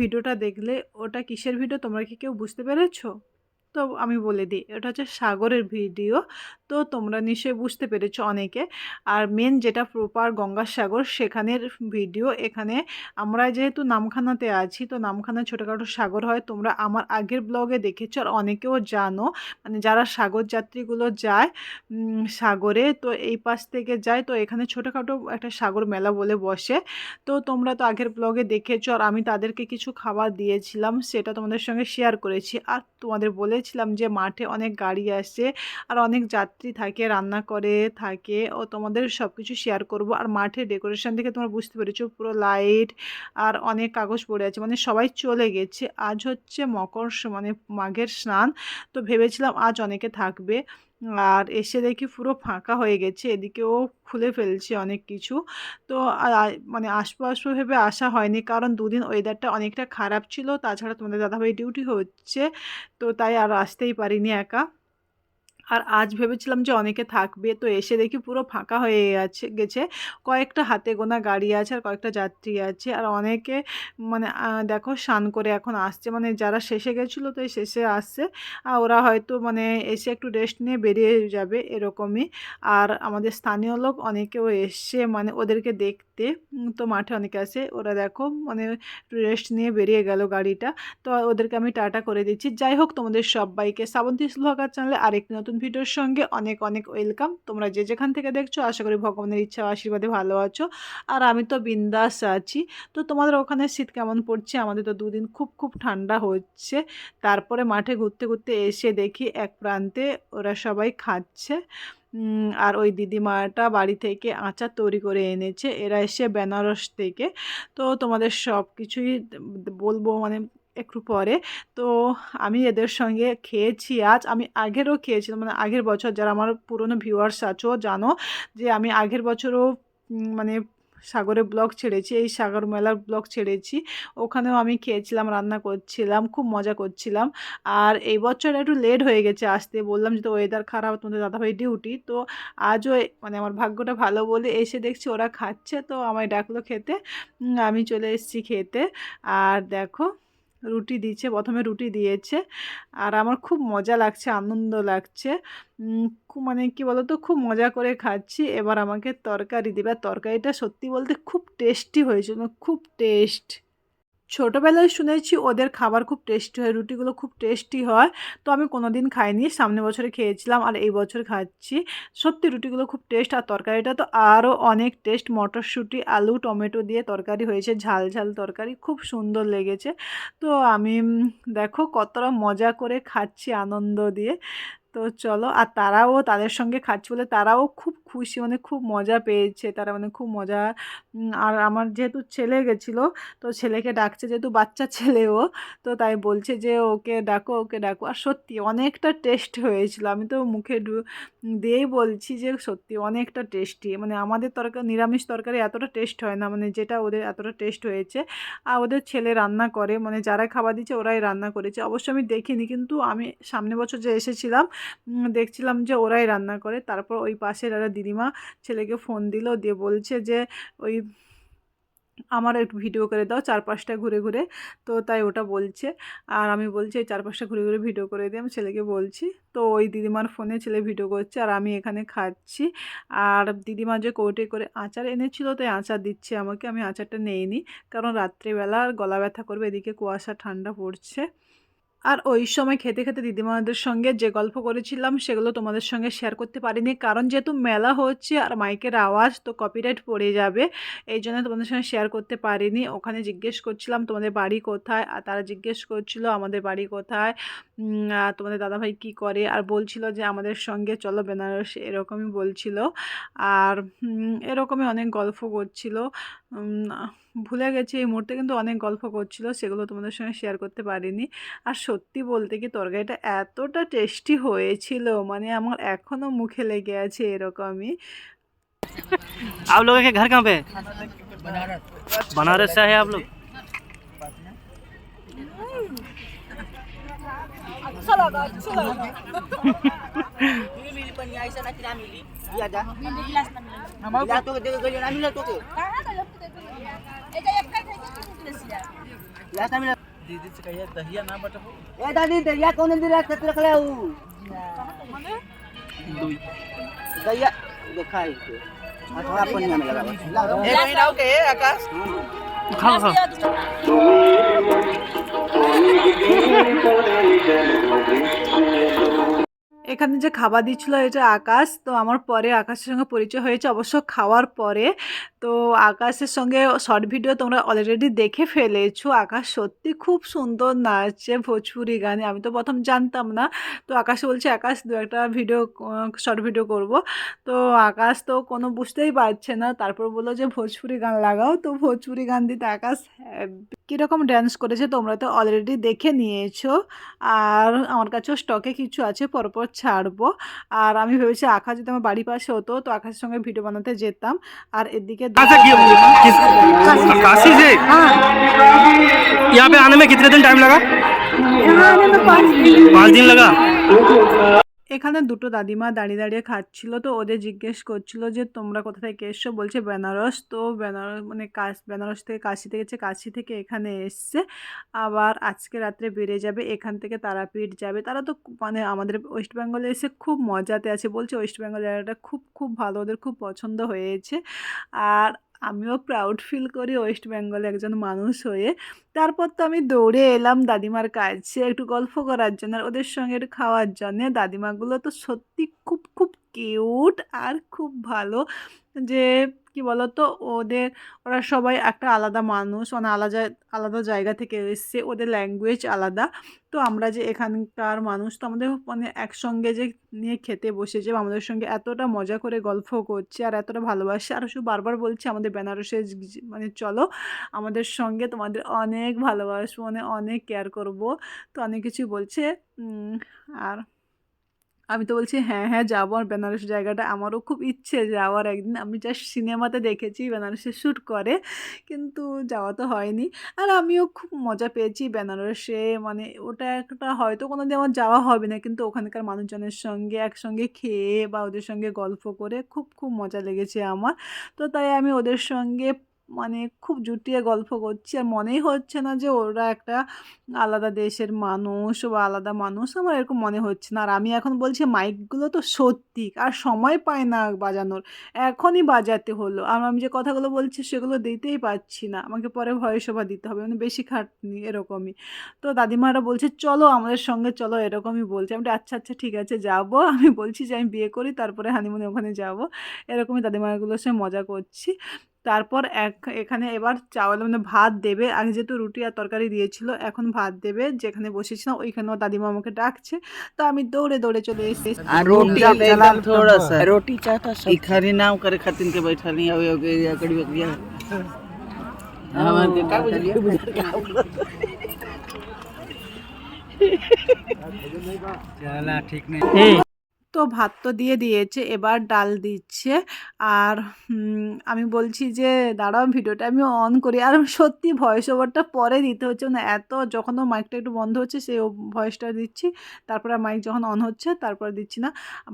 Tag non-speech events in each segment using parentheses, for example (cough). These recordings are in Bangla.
ভিডিওটা দেখলে ওটা কিসের ভিডিও? তোমরা কি কেউ বুঝতে পেরেছ? তো আমি বলে দিই, এটা হচ্ছে সাগরের ভিডিও। তো তোমরা নিশ্চয়ই বুঝতে পেরেছ অনেকে। আর মেন যেটা প্রপার গঙ্গাসাগর, সেখানের ভিডিও, এখানে আমরা যেহেতু নামখানাতে আছি, তো নামখানা ছোটোখাটো সাগর হয়। তোমরা আমার আগের ব্লগে দেখেছ আর অনেকেও জানো। মানে যারা সাগর যাত্রীগুলো যায় সাগরে, তো এই পাশ থেকে যায়, তো এখানে ছোটোখাটো একটা সাগর মেলা বলে বসে। তো তোমরা তো আগের ব্লগে দেখেছ আর আমি তাদেরকে কিছু খাবার দিয়েছিলাম, সেটা তোমাদের সঙ্গে শেয়ার করেছি। আর তোমাদের বলেছিলাম যে মাঠে অনেক গাড়ি আসে আর অনেক যাত্রী থাকে, রান্না করে থাকে। ও তোমাদের সব কিছু শেয়ার করব। আর মাঠে ডেকোরেশন দেখে তোমরা বুঝতে পেরেছ, পুরো লাইট আর অনেক কাগজ পড়ে আছে। মানে সবাই চলে গেছে। আজ হচ্ছে মকর মানে মাঘের স্নান। তো ভেবেছিলাম আজ অনেকে থাকবে। আর এসে দেখি পুরো ফাঁকা হয়ে গেছে। এদিকেও খুলে ফেলছে অনেক কিছু। তো মানে আসব আসব ভেবে আসা হয়নি। কারণ দুদিন ওয়েদারটা অনেকটা খারাপ ছিল। তাছাড়া তোমাদের দাদাভাই ডিউটি হচ্ছে। তো তাই আর আসতেই পারিনি একা। আর আজ ভেবেছিলাম যে অনেকে থাকবে, তো এসে দেখি পুরো ফাঁকা হয়ে গেছে গেছে। কয়েকটা হাতে গোনা গাড়ি আছে আর কয়েকটা যাত্রী আছে। আর অনেকে মানে দেখো স্নান করে এখন আসছে। মানে যারা শেষে গেছিল তো শেষে আসছে। আর ওরা হয়তো মানে এসে একটু রেস্ট নিয়ে বেরিয়ে যাবে এরকমই। আর আমাদের স্থানীয় লোক অনেকেও এসছে মানে ওদেরকে দেখতে তো মাঠে অনেকে আসে ওরা দেখো মানে রেস্ট নিয়ে বেরিয়ে গেল গাড়িটা। তো ওদেরকে আমি টাটা করে দিচ্ছি। যাই হোক তোমাদের সবাইকে, শ্রাবন্তী ব্লগার চ্যানেলে আরেকটি নতুন ভিডিওর সঙ্গে অনেক অনেক ওয়েলকাম। তোমরা যে যেখান থেকে দেখছ, আশা করি ভগবানের ইচ্ছা আশীর্বাদে ভালো আছো। আর আমি তো বিন্দাস আছি। তো তোমাদের ওখানে শীত কেমন পড়ছে? আমাদের তো দুদিন খুব খুব ঠান্ডা হচ্ছে। তারপরে মাঠে ঘুরতে ঘুরতে এসে দেখি এক প্রান্তে ওরা সবাই খাচ্ছে। আর ওই দিদিমাটা বাড়ি থেকে আচার তৈরি করে এনেছে। এরা এসে বেনারস থেকে। তো তোমাদের সব কিছুই বলব মানে একটু পরে। তো আমি এদের সঙ্গে খেয়েছি। আজ আমি আগেরও খেয়েছিলাম মানে আগের বছর যারা আমার পুরনো ভিউয়ার্স আছো, জানো যে আমি আগের বছরও মানে সাগরে ব্লগ ছেড়েছি, এই সাগর মেলার ব্লগ ছেড়েছি। ওখানেও আমি খেয়েছিলাম, রান্না করছিলাম, খুব মজা করছিলাম। আর এই বছর একটু লেট হয়ে গেছে আসতে। বললাম যে তো ওয়েদার খারাপ, তোমাদের দাদাভাই ডিউটি তো আজও মানে আমার ভাগ্যটা ভালো বলে এসে দেখছি ওরা খাচ্ছে। তো আমায় ডাকলো খেতে। আমি চলে এসেছি খেতে। আর দেখো রুটি দিয়েছে, প্রথমে রুটি দিয়েছে। আর আমার খুব মজা লাগছে, আনন্দ লাগছে। মানে কি তো খুব মজা করে খাচ্ছি। এবার আমাকে তরকারি দিবে। তরকারিটা সত্যি বলতে খুব টেস্টি হয়েছিল, খুব টেস্ট ছোটোবেলায় শুনেছি ওদের খাবার খুব টেস্টি হয়, রুটিগুলো খুব টেস্টি হয়। তো আমি কোনো দিন খাইনি সামনে বছরে খেয়েছিলাম আর এই বছর খাচ্ছি। সত্যি রুটিগুলো খুব টেস্ট আর তরকারিটা তো আরও অনেক টেস্ট। মটরশুঁটি, আলু, টমেটো দিয়ে তরকারি হয়েছে, ঝাল ঝাল তরকারি, খুব সুন্দর লেগেছে। তো আমি দেখো কতটা মজা করে খাচ্ছি আনন্দ দিয়ে। তো চলো, আর তারাও তাদের সঙ্গে খাচ্ছি বলে তারাও খুব খুশি মানে খুব মজা পেয়েছে তারা মানে খুব মজা। আর আমার যেহেতু ছেলে গেছিল, তো ছেলেকে ডাকছে যেহেতু বাচ্চা ছেলেও তো তাই বলছে যে ওকে ডাকো ওকে ডাকো। আর সত্যি অনেকটা টেস্ট হয়েছিল। আমি তো মুখে দিয়েই বলছি যে সত্যি অনেকটা টেস্টি। মানে আমাদের তরকারি নিরামিষ তরকারি এতটা টেস্ট হয় না মানে যেটা ওদের এতটা টেস্ট হয়েছে। আর ওদের ছেলে রান্না করে মানে যারা খাবার দিচ্ছে ওরাই রান্না করেছে। অবশ্য আমি দেখিনি, কিন্তু আমি সামনে বছর যে এসেছিলাম দেখছিলাম যে ওরাই রান্না করে। তারপর ওই পাশের একটা দিদিমা ছেলেকে ফোন দিল, দিয়ে বলছে যে, ওই আমার একটু ভিডিও করে দাও, চারপাশটা ঘুরে ঘুরে। তো তাই ওটা বলছে। আর আমি বলছি, এই চারপাশটা ঘুরে ঘুরে ভিডিও করে দিই আমি ছেলেকে বলছি, তো ওই দিদিমার ফোনে ছেলে ভিডিও করছে, আর আমি এখানে খাচ্ছি। আর দিদিমা যে কৌটে করে আচার এনেছিল তাই আচার দিচ্ছে আমাকে। আমি আচারটা নেইনি, কারণ রাত্রিবেলা গলা ব্যথা করবে, এদিকে কুয়াশা, ঠান্ডা পড়ছে। আর ওই সময় খেতে খেতে দিদিমাদের সঙ্গে যে গল্প করেছিলাম, সেগুলো তোমাদের সঙ্গে শেয়ার করতে পারিনি। কারণ যেহেতু মেলা হচ্ছে আর মাইকের আওয়াজ, তো কপিরাইট পড়ে যাবে, এই জন্য তোমাদের সঙ্গে শেয়ার করতে পারিনি। ওখানে জিজ্ঞেস করছিলাম, তোমাদের বাড়ি কোথায়? আর তারা জিজ্ঞেস করছিল, আমাদের বাড়ি কোথায়? তোমাদের দাদাভাই কি করে? আর বলছিল যে, আমাদের সঙ্গে চলো বেনারস, এরকমই বলছিল। আর এরকমই অনেক গল্প করছিল। ভুলে গেছি এই মুহূর্তে কিন্তু অনেক গল্প করছিল সেগুলো তোমাদের সঙ্গে শেয়ার করতে পারিনি আর সত্যি বলতে কি তরকারিটা এতটা টেস্টি হয়েছিল মানে আমার এখনও মুখে লেগে আছে এরকমই आप लोगों के घर कहाँ पे है? बनारस से है आप लोग Mili pa niya isa na kinamili. Iya dah. Bila tu dia kerja nak ambil tu ke? এটা একটাই থেকে কিনতেছিলাম या का मिला दीदी से कहिए दहिया ना बटा ए দাদি দরিয়া কোন দিন রাখতে রাখলে ও দরিয়া দেখাই তো। আর থোড়া পানি আমি লাগাবো এ রহিন আও কে আকাশ। খাও খাও। তুমি এখানে যে খাবার দিচ্ছিল এটা আকাশ। তো আমার পরে আকাশের সঙ্গে পরিচয় হয়েছে অবশ্য খাওয়ার পরে। তো আকাশের সঙ্গে শর্ট ভিডিও তোমরা অলরেডি দেখে ফেলেছো। আকাশ সত্যি খুব সুন্দর নাচছে, ভোজপুরি গানে। আমি তো প্রথম জানতাম না। তো আকাশ বলছে, আকাশ, দু একটা ভিডিও শর্ট ভিডিও করব। তো আকাশ তো কোনো বুঝতেই পারছে না। তারপর বলল যে, ভোজপুরি গান লাগাও। তো ভোজপুরি গান দিতে আকাশ কীরকম ড্যান্স করেছে তোমরা তো অলরেডি দেখে নিয়েছো। আর আমার কাছেও স্টকে কিছু আছে। পরপর ছাড়বো আর আমি ভেবেছি আকাশ যদি আমার বাড়ির পাশে হতো তো আকাশের সঙ্গে ভিডিও বানাতে যেতাম আর এদিকে कहाँ से किया किस काशी से यहाँ पे आने में कितने दिन टाइम लगा पाँच दिन लगा এখানে দুটো দাদিমা দাঁড়িয়ে দাঁড়িয়ে খাচ্ছিল, তো ওদের জিজ্ঞেস করছিল যে, তোমরা কোথা থেকে এসছো? বলছে, বেনারস। তো বেনারস মানে কাশ, বেনারস থেকে কাশি থেকে গেছে কাশি থেকে এখানে এসছে। আবার আজকে রাত্রে বেড়ে যাবে, এখান থেকে তারাপীঠ যাবে। তারা তো মানে আমাদের ওয়েস্ট বেঙ্গলে এসে খুব মজাতে আছে। বলছে, ওয়েস্ট বেঙ্গল জায়গাটা খুব খুব ভালো, ওদের খুব পছন্দ হয়েছে। আর আমিও প্রাউড ফিল করি ওয়েস্ট বেঙ্গলে একজন মানুষ হয়ে। তারপর তো আমি দৌড়ে এলাম দাদিমার কাছে একটু গল্প করার জন্য আর ওদের সঙ্গে একটু খাওয়ার জন্যে। দাদিমাগুলো তো সত্যি খুব খুব কিউট আর খুব ভালো যে, কি বলতো, ওদের, ওরা সবাই একটা আলাদা মানুষ। মানে আলাদা আলাদা জায়গা থেকে এসছে, ওদের ল্যাঙ্গুয়েজ আলাদা। তো আমরা যে এখানকার মানুষ, তো আমাদের মানে একসঙ্গে যে নিয়ে খেতে বসেছে আমাদের সঙ্গে এতটা মজা করে গল্প করছে আর এতটা ভালোবাসে। আর শুধু বারবার বলছে আমাদের বেনারসে মানে চলো, আমাদের সঙ্গে তোমাদের অনেক ভালোবাসবো মানে অনেক কেয়ার করব। তো অনেক কিছু বলছে আর আমি তো বলছি হ্যাঁ হ্যাঁ যাব আর বেনারস জায়গাটা। আমারও খুব ইচ্ছে যাওয়ার একদিন। আমি জাস্ট সিনেমাতে দেখেছি, বেনারসে শ্যুট করে, কিন্তু যাওয়া তো হয়নি। আর আমিও খুব মজা পেয়েছি বেনারসে মানে ওটা একটা হয়তো কোনো দিন আমার যাওয়া হবে না, কিন্তু ওখানকার মানুষজনের সঙ্গে একসঙ্গে খেয়ে বা ওদের সঙ্গে গল্প করে খুব খুব মজা লেগেছে আমার। তো তাই আমি ওদের সঙ্গে মানে খুব জুটিয়ে গল্প করছি। আর মনেই হচ্ছে না যে ওরা একটা আলাদা দেশের মানুষ বা আলাদা মানুষ, আমার এরকম মনে হচ্ছে না। আর আমি এখন বলছি মাইকগুলো তো সত্যি, আর সময় পায় না বাজানোর। এখনই বাজাতে হলো। আর আমি যে কথাগুলো বলছি সেগুলো দিতেই পারছি না। আমাকে পরে ভয়েস ওভার দিতে হবে মানে বেশি খাটনি এরকমই। তো দাদিমারা বলছে, চলো আমাদের সঙ্গে, চলো এরকমই বলছে। আমি আচ্ছা আচ্ছা ঠিক আছে, যাব। (laughs) আমি বলছি যে, আমি বিয়ে করি, তারপরে হানিমুনে ওখানে যাব। এরকমই দাদিমাগুলোর সঙ্গে মজা করছি। তারপর এক এখানে এবার চাওয়াল মানে ভাত দেবে আগে যেহেতু রুটি আর তরকারি দিয়েছিল এখন ভাত দেবে যেখানে বসেছিলাম ওইখানেও দাদিমা আমাকে ডাকছে তো আমি দৌড়ে দৌড়ে চলে এসেছি आ रोटी जला- एकदम थोड़ा सा रोटी चाहता ई खाली नाम करे खातिर के बैठा नहीं आवे होगे या कड़ी बकरिया हमार के का बुझलिए चला ठीक नहीं তো ভাত তো দিয়ে দিয়েছে, এবার ডাল দিচ্ছে। আর আমি বলছি যে, দাঁড়াও, ভিডিওটা আমি অন করি। আর সত্যি ভয়েস ওভারটা পরে দিতে হচ্ছে মানে এত যখন মাইকটা একটু বন্ধ হচ্ছে সেই ভয়েসটা দিচ্ছি। তারপরে মাইক যখন অন হচ্ছে, তারপরে দিচ্ছি না।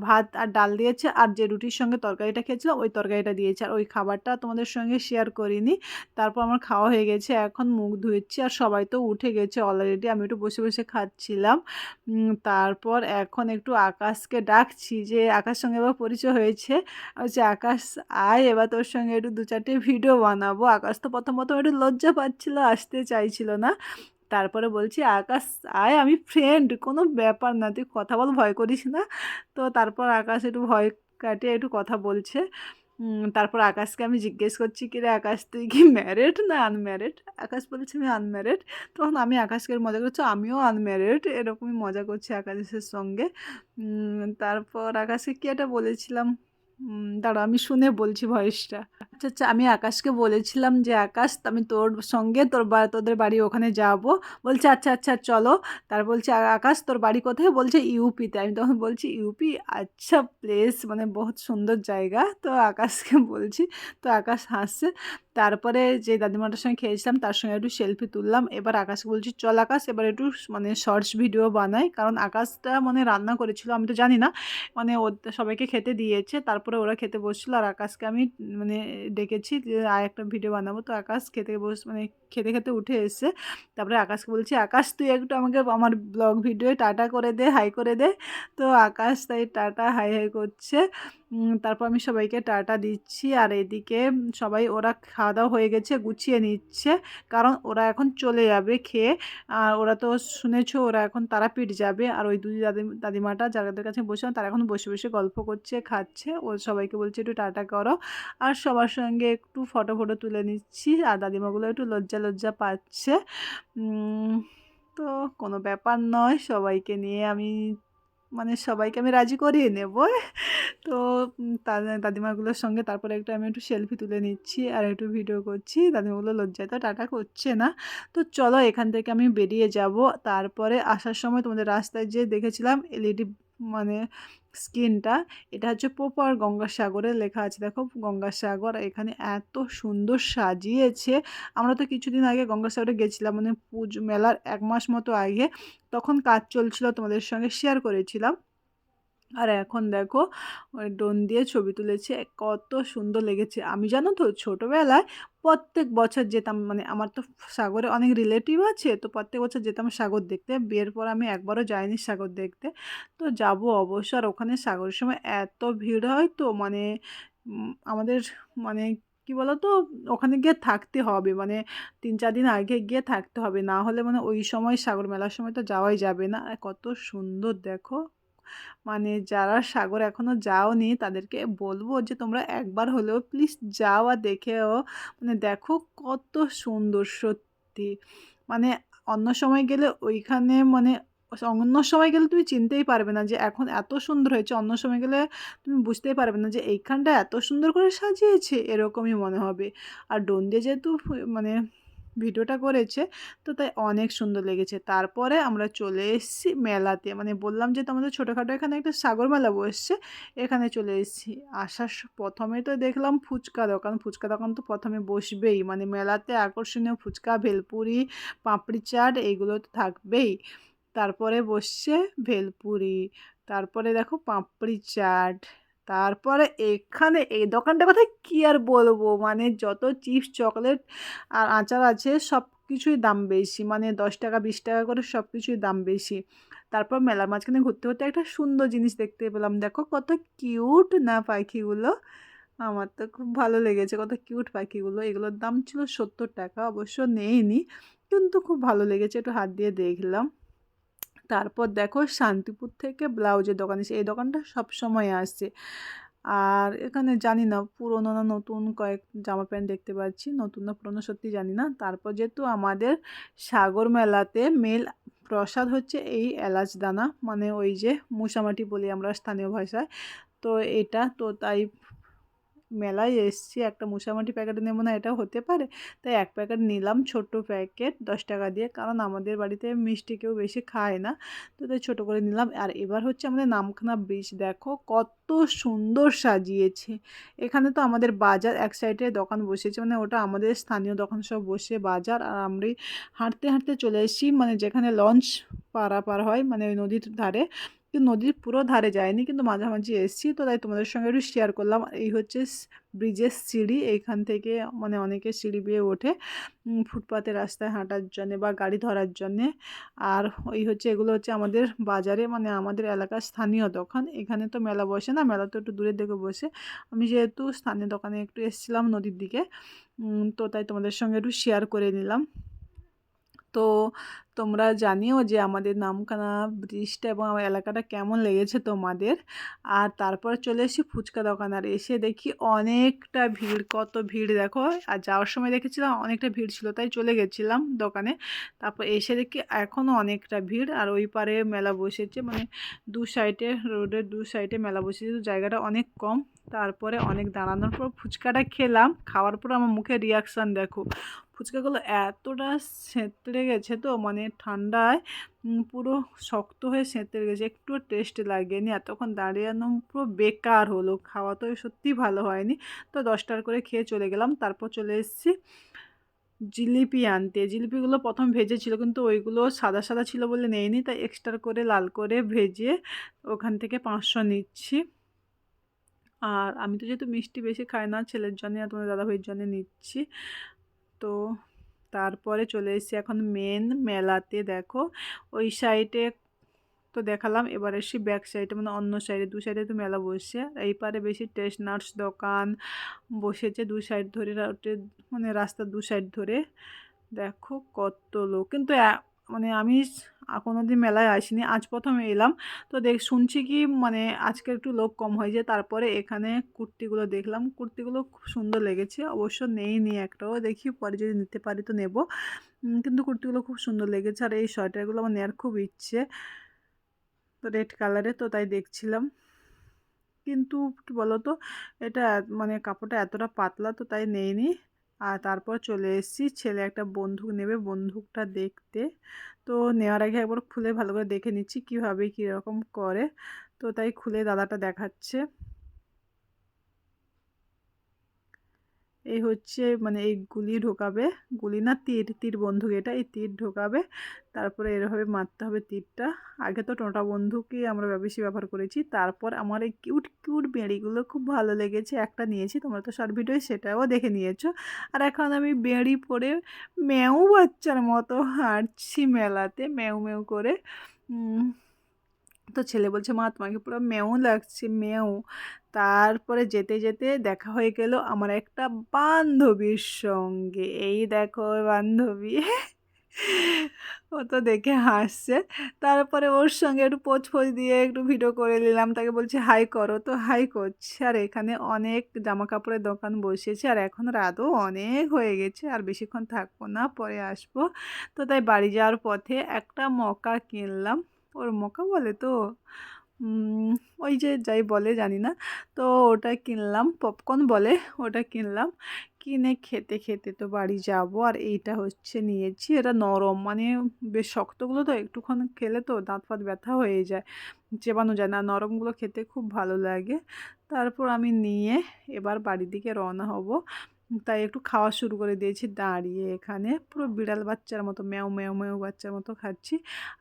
ভাত আর ডাল দিয়েছে, আর যে রুটির সঙ্গে তরকারিটা খেয়েছিলাম ওই তরকারিটা দিয়েছে। আর ওই খাবারটা তোমাদের সঙ্গে শেয়ার করিনি। তারপর আমার খাওয়া হয়ে গেছে, এখন মুখ ধুয়েছি, আর সবাই তো উঠে গেছে অলরেডি আমি একটু বসে বসে খাচ্ছিলাম। তারপর এখন একটু আকাশকে ডাকছি যে আকাশ সঙ্গে এবার পরিচয় হয়েছে। হচ্ছে আকাশ, আয়, এবার তোর সঙ্গে একটু দু চারটে ভিডিও বানাবো। আকাশ তো প্রথম প্রথম একটু লজ্জা পাচ্ছিল, আসতে চাইছিল না। তারপরে বলছি, আকাশ, আয়, আমি ফ্রেন্ড কোনো ব্যাপার না, তুই কথা বল, ভয় করিস না। তো তারপর আকাশ একটু ভয় কাটিয়ে একটু কথা বলছে। তারপর আকাশকে আমি জিজ্ঞেস করছি, কি রে আকাশ, তুই কি ম্যারেড না আনম্যারেড আকাশ বলেছে, আমি আনম্যারেড তখন আমি আকাশকে মজা করছি, আমিও আনম্যারেড এরকমই মজা করছি আকাশের সঙ্গে। তারপর আকাশকে কি একটা বলেছিলাম? দাঁড়া আমি শুনে বলছি ভয়েসটা। আচ্ছা আচ্ছা আমি আকাশকে বলেছিলাম যে, আকাশ, আমি তোর সঙ্গে তোর বা, তোদের বাড়ি ওখানে যাব। বলছে আচ্ছা আচ্ছা চলো। তার বলছে আকাশ, তোর বাড়ি কোথায়? বলছে, ইউপিতে। আমি তখন বলছি, ইউপি? আচ্ছা প্লেস মানে বহুত সুন্দর জায়গা। তো আকাশকে বলছি, তো আকাশ হাসছে। তারপরে যে দাদিমাটার সঙ্গে খেয়েছিলাম, তার সঙ্গে একটু সেলফি তুললাম। এবার আকাশকে বলছি, চল আকাশ, এবার একটু মানে শর্টস ভিডিও বানাই। কারণ আকাশটা মানে রান্না করেছিল, আমি তো জানি না। মানে ও সবাইকে খেতে দিয়েছে, তারপরে ওরা খেতে বসছিল। আর আকাশকে আমি মানে ডেকেছি যে আর একটা ভিডিও বানাবো। তো আকাশ খেতে বস মানে খেতে খেতে উঠে এসছে। তারপরে আকাশকে বলছি, আকাশ, তুই একটু আমাকে আমার ব্লগ ভিডিও টাটা করে দে হাই করে দে। তো আকাশ তাই টাটা হাই হাই করছে। তারপর আমি সবাইকে টাটা দিচ্ছি। আর এদিকে সবাই ওরা খাওয়া দাওয়া হয়ে গেছে, গুছিয়ে নিচ্ছে। কারণ ওরা এখন চলে যাবে খেয়ে। আর ওরা তো শুনেছো, ওরা এখন তারাপীঠ যাবে। আর ওই দুই দাদি, দাদিমাটা যাদের কাছে বসে তারা এখন বসে বসে গল্প করছে, খাচ্ছে। ও সবাইকে বলছে, একটু টাটা করো। আর সবার সঙ্গে একটু ফটো ফটো তুলে নিচ্ছি। আর দাদিমাগুলো একটু লজ্জা লজ্জা পাচ্ছে। তো কোনো ব্যাপার নয়। সবাইকে নিয়ে আমি মানে সবাইকে আমি রাজি করিয়ে নেব। তো দাদিমাগুলোর সঙ্গে তারপরে একটু আমি একটু সেলফি তুলে নিচ্ছি আর একটু ভিডিও করছি। দাদিমাগুলো লজ্জায় তো টাটা করছে না। তো চলো এখান থেকে আমি বেরিয়ে যাব। তারপরে আসার সময় তোমাদের রাস্তায় যে দেখেছিলাম এলইডি মানে স্কিনটা, এটা হচ্ছে পোপার গঙ্গাসাগরে লেখা আছে। দেখো গঙ্গাসাগর এখানে এত সুন্দর সাজিয়েছে। আমরা তো কিছুদিন আগে গঙ্গাসাগরে গেছিলাম মানে পুজো, মেলার এক মাস মতো আগে। তখন কাজ চলছিল, তোমাদের সঙ্গে শেয়ার করেছিলাম। আর এখন দেখো ওই ড্রোন দিয়ে ছবি তুলেছে, কত সুন্দর লেগেছে। আমি জানো তো, ছোটোবেলায় প্রত্যেক বছর যেতাম মানে আমার তো সাগরে অনেক রিলেটিভ আছে, তো প্রত্যেক বছর যেতাম সাগর দেখতে। বিয়ের পর আমি একবারও যাইনি সাগর দেখতে। তো যাব অবশ্য, আর ওখানে সাগরের সময় এত ভিড় হয় তো মানে আমাদের মানে কি বলো তো ওখানে গিয়ে থাকতে হবে। মানে তিন চার দিন আগে গিয়ে থাকতে হবে। না হলে মানে ওই সময় সাগর মেলার সময় তো যাওয়াই যাবে না। কত সুন্দর দেখো। মানে যারা সাগর এখনও যাওনি তাদেরকে বলব যে তোমরা একবার হলেও প্লিজ যাও আর দেখেও মানে দেখো কত সুন্দর সত্যি। মানে অন্য সময় গেলে ওইখানে মানে অন্য সময় গেলে তুমি চিনতেই পারবে না যে এখন এত সুন্দর হয়েছে। অন্য সময় গেলে তুমি বুঝতেই পারবে না যে এইখানটা এত সুন্দর করে সাজিয়েছে, এরকমই মনে হবে। আর ডোন দিয়ে যেহেতু মানে ভিডিওটা করেছে। তো তাই অনেক সুন্দর লেগেছে। তারপরে আমরা চলে এসেছি মেলাতে। মানে বললাম যে তোমাদের ছোটোখাটো এখানে একটা সাগর মেলা বসছে। এখানে চলে এসেছি। আসার প্রথমে তো দেখলাম ফুচকা দোকান। ফুচকা দোকান তো প্রথমে বসবেই। মানে মেলাতে আকর্ষণীয় ফুচকা, ভেলপুরি, পাঁপড়ি চাট এইগুলো তো থাকবেই। তারপরে বসছে ভেলপুরি। তারপরে দেখো পাঁপড়ি চাট। তারপরে এখানে এই দোকানটার কথা কী আর বলব? মানে যত চিপস, চকলেট আর আচার আছে সব কিছুই দাম বেশি। মানে দশ টাকা, বিশ টাকা করে সব কিছুই দাম বেশি। তারপর মেলার মাঝখানে ঘুরতে ঘুরতে একটা সুন্দর জিনিস দেখতে পেলাম। দেখো কত কিউট না পাখিগুলো? আমার তো খুব ভালো লেগেছে কত কিউট পাখিগুলো। এগুলোর দাম ছিল সত্তর টাকা, অবশ্য নেইনি, কিন্তু খুব ভালো লেগেছে। একটু হাত দিয়ে দেখলাম। তারপর দেখো শান্তিপুর থেকে ব্লাউজের দোকান এসে, এই দোকানটা সব সময় আসছে আর এখানে জানি না, পুরনো না নতুন কয়েক জামা প্যান্ট দেখতে পাচ্ছি, নতুন না পুরনো সত্যি জানি না। তারপর যেহেতু আমাদের সাগর মেলাতে মেল প্রসাদ হচ্ছে এই এলাচ দানা মানে ওই যে মুসামাটি বলি আমরা স্থানীয় ভাষায়, তো এটা তো তাই মেলায় এসছি, একটা মুসামাটি প্যাকেট নেব না এটা হতে পারে। তাই এক প্যাকেট নিলাম ছোট্ট প্যাকেট দশ টাকা দিয়ে, কারণ আমাদের বাড়িতে মিষ্টি কেউ বেশি খায় না। তো তাই ছোটো করে নিলাম। আর এবার হচ্ছে আমাদের নামখানা ব্রিজ দেখো কত সুন্দর সাজিয়েছে। এখানে তো আমাদের বাজার, এক সাইডে দোকান বসেছে মানে ওটা আমাদের স্থানীয় দোকান সব বসে বাজার। আর আমরা হাঁটতে হাঁটতে চলে এসেছি মানে যেখানে লঞ্চ পারাপার হয় মানে ওই নদীর ধারে। কিন্তু নদীর পুরো ধারে যায়নি, কিন্তু মাঝামাঝি এসেছি, তো তাই তোমাদের সঙ্গে একটু শেয়ার করলাম। এই হচ্ছে ব্রিজের সিঁড়ি, এইখান থেকে মানে অনেকে সিঁড়ি বেয়ে ওঠে ফুটপাতে রাস্তায় হাঁটার জন্যে বা গাড়ি ধরার জন্যে। আর ওই হচ্ছে, এগুলো হচ্ছে আমাদের বাজারে মানে আমাদের এলাকার স্থানীয় দোকান। এখানে তো মেলা বসে না, মেলা তো একটু দূরের দিকে বসে। আমি যেহেতু স্থানীয় দোকানে একটু এসেছিলাম নদীর দিকে তো তাই তোমাদের সঙ্গে একটু শেয়ার করে নিলাম। তো তোমরা জানিও যে আমাদের নামখানা ব্রিজটা এবং আমার এলাকাটা কেমন লেগেছে তোমাদের। আর তারপর চলে এসেছি ফুচকা দোকান আর এসে দেখি অনেকটা ভিড়, কত ভিড় দেখো। আর যাওয়ার সময় দেখেছিলাম অনেকটা ভিড় ছিল, তাই চলে গেছিলাম দোকানে। তারপর এসে দেখি এখনও অনেকটা ভিড়। আর ওই পারে মেলা বসেছে মানে দু সাইডে রোডের দু সাইডে মেলা বসেছে। তো জায়গাটা অনেক কম। তারপরে অনেক দাঁড়ানোর পর ফুচকাটা খেলাম। খাওয়ার পর আমার মুখে রিয়াকশান দেখো। ফুচকাগুলো এতটা সেঁতড়ে গেছে তো মানে ঠান্ডায় পুরো শক্ত হয়ে সেঁতড়ে গেছে। একটু টেস্ট লাগেনি। এতক্ষণ দাঁড়িয়ানো পুরো বেকার হলো। খাওয়া তো সত্যিই ভালো হয়নি। তো দশটার করে খেয়ে চলে গেলাম। তারপর চলে এসেছি জিলিপি আনতে। জিলিপিগুলো প্রথম ভেজেছিল কিন্তু ওইগুলো সাদা সাদা ছিল বলে নেয়নি তাই এক্সট্রা করে লাল করে ভেজে ওখান থেকে পাঁচশো নিচ্ছি। আর আমি তো যেহেতু মিষ্টি বেশি খাই না, ছেলের জন্যে আর তোমার দাদাভাইয়ের জন্য নিচ্ছি। তো তারপরে চলে এসেছি এখন মেন মেলাতে, দেখো। ওই সাইডে তো দেখালাম, এবার এসে ব্যাক সাইডে মানে অন্য সাইডে দু সাইডে তো মেলা বসছে এই পারে বেশি টেস্টনার্স দোকান বসেছে দু সাইড ধরে মানে রাস্তার দু সাইড ধরে। দেখো কত লোক। কিন্তু মানে আমি কোনো দিন মেলায় আসিনি। আজ প্রথম এলাম। তো দেখ, শুনছি কি মানে আজকে একটু লোক কম হয়েছে। তারপরে এখানে কুর্তিগুলো দেখলাম। কুর্তিগুলো খুব সুন্দর লেগেছে। অবশ্য নেই নি একটাও। দেখি পরে যদি নিতে পারি তো নেব। কিন্তু কুর্তিগুলো খুব সুন্দর লেগেছে। আর এই সোয়েটারগুলো আমার নেওয়ার খুব ইচ্ছে। তো রেড কালারে তো তাই দেখছিলাম। কিন্তু কি বলতো? এটা মানে কাপড়টা এতটা পাতলা তো তাই নেইনি। আর তারপর চলে এসেছি, ছেলে একটা বন্দুক নেবে, বন্দুকটা দেখতে। তো নেওয়ার আগে একবার খুলে ভালো করে দেখে নিচ্ছি কীভাবে, কীরকম করে। তো তাই খুলে দাদাটা দেখাচ্ছে। এই হচ্ছে মানে এই গুলি ঢোকাবে, গুলি না তীর তীর বন্দুক এটা, এই তীর ঢোকাবে। তারপরে এরভাবে মারতে হবে তীরটা। আগে তো টোটা বন্দুকই আমরা বেশি ব্যবহার করেছি। তারপর আমার এই কিউট কিউট বেড়িগুলো খুব ভালো লেগেছে। একটা নিয়েছি, তোমরা তো শর্ট ভিডিও সেটাও দেখে নিয়েছো। আর এখন আমি বেড়ি পরে ম্যাও বাচ্চার মতো হাঁটছি মেলাতে, ম্যাও ম্যাও করে। তো ছেলে বলছে, মা, তোমাকে পুরো মেও লাগছে মেও তারপরে যেতে যেতে দেখা হয়ে গেল আমার একটা বান্ধবীর সঙ্গে। এই দেখো বান্ধবী। ও তো দেখে হাসছে। তারপরে ওর সঙ্গে একটু পোজ ফোজ দিয়ে একটু ভিডিও করে নিলাম। তাকে বলছি, হাই করো তো, হাই করছে। আর এখানে অনেক জামা কাপড়ের দোকান বসেছে আর এখন রাতও অনেক হয়ে গেছে। আর বেশিক্ষণ থাকব না, পরে আসব। তো তাই বাড়ি যাওয়ার পথে একটা মকা কিনলাম। ওর মকা বলে তো? ওই যে যাই বলে, জানি না। তো ওটা কিনলাম, পপকর্ন বলে ওটা কিনলাম। কিনে খেতে খেতে তো বাড়ি যাব। আর এইটা হচ্ছে নিয়েছি। এটা নরম মানে বেশ শক্তগুলো তো একটুক্ষণ খেলে তো দাঁত ফাত ব্যথা হয়ে যায়। চেবানো যায় না নরমগুলো খেতে খুব ভালো লাগে। তারপর আমি নিয়ে এবার বাড়ির দিকে রওনা হব। তাই একটু খাওয়া শুরু করে দিয়েছি। দাঁড়িয়ে এখানে পুরো বিড়াল বাচ্চার মতো, ম্যাও ম্যাও ম্যাও বাচ্চার মতো খাচ্ছি।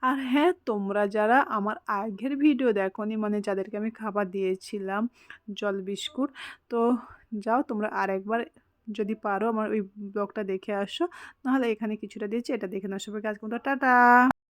আর হ্যাঁ তোমরা যারা আমার আগের ভিডিও দেখোনি মানে যাদেরকে আমি খাবার দিয়েছিলাম জল বিস্কুট, তো যাও তোমরা আরেকবার যদি পারো আমার ওই ব্লগটা দেখে আসো। নাহলে এখানে কিছুটা দিয়েছি, এটা দেখে নাও সবাইকে। আজকে টাটা।